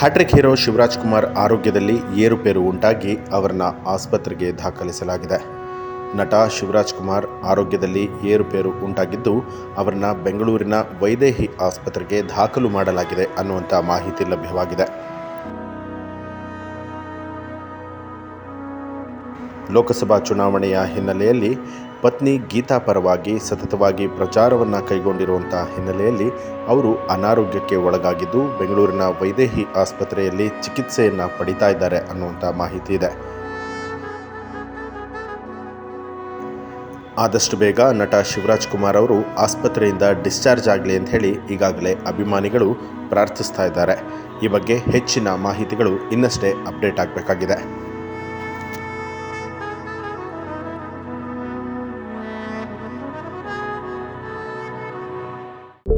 Hat trick hero Shivraj Kumar ಆರೋಗ್ಯದಲ್ಲಿ ಏರುಪೇರು ಉಂಟಾಗಿ ಅವರನ್ನ ಆಸ್ಪತ್ರೆಗೆ ದಾಖಲಿಸಲಾಗಿದೆ. ನಟ ಶಿವರಾಜ್ ಕುಮಾರ್ ಆರೋಗ್ಯದಲ್ಲಿ ಏರುಪೇರು ಉಂಟಾಗಿದ್ದು, ಅವರನ್ನ ಬೆಂಗಳೂರಿನ ವೈದೇಹಿ ಆಸ್ಪತ್ರೆಗೆ ದಾಖಲು ಮಾಡಲಾಗಿದೆ ಅನ್ನುವಂಥ ಮಾಹಿತಿ ಲಭ್ಯವಾಗಿದೆ. ಲೋಕಸಭಾ ಚುನಾವಣೆಯ ಹಿನ್ನೆಲೆಯಲ್ಲಿ ಪತ್ನಿ ಗೀತಾ ಪರವಾಗಿ ಸತತವಾಗಿ ಪ್ರಚಾರವನ್ನು ಕೈಗೊಂಡಿರುವಂತಹ ಹಿನ್ನೆಲೆಯಲ್ಲಿ ಅವರು ಅನಾರೋಗ್ಯಕ್ಕೆ ಒಳಗಾಗಿದ್ದು ಬೆಂಗಳೂರಿನ ವೈದೇಹಿ ಆಸ್ಪತ್ರೆಯಲ್ಲಿ ಚಿಕಿತ್ಸೆಯನ್ನು ಪಡಿತಾ ಇದ್ದಾರೆ ಅನ್ನುವಂಥ ಮಾಹಿತಿ ಇದೆ. ಆದಷ್ಟು ಬೇಗ ನಟ ಶಿವರಾಜ್ ಕುಮಾರ್ ಅವರು ಆಸ್ಪತ್ರೆಯಿಂದ ಡಿಸ್ಚಾರ್ಜ್ ಆಗಲಿ ಅಂತ ಹೇಳಿ ಈಗಾಗಲೇ ಅಭಿಮಾನಿಗಳು ಪ್ರಾರ್ಥಿಸ್ತಾ ಇದ್ದಾರೆ. ಈ ಬಗ್ಗೆ ಹೆಚ್ಚಿನ ಮಾಹಿತಿಗಳು ಇನ್ನಷ್ಟೇ ಅಪ್ಡೇಟ್ ಆಗಬೇಕಾಗಿದೆ.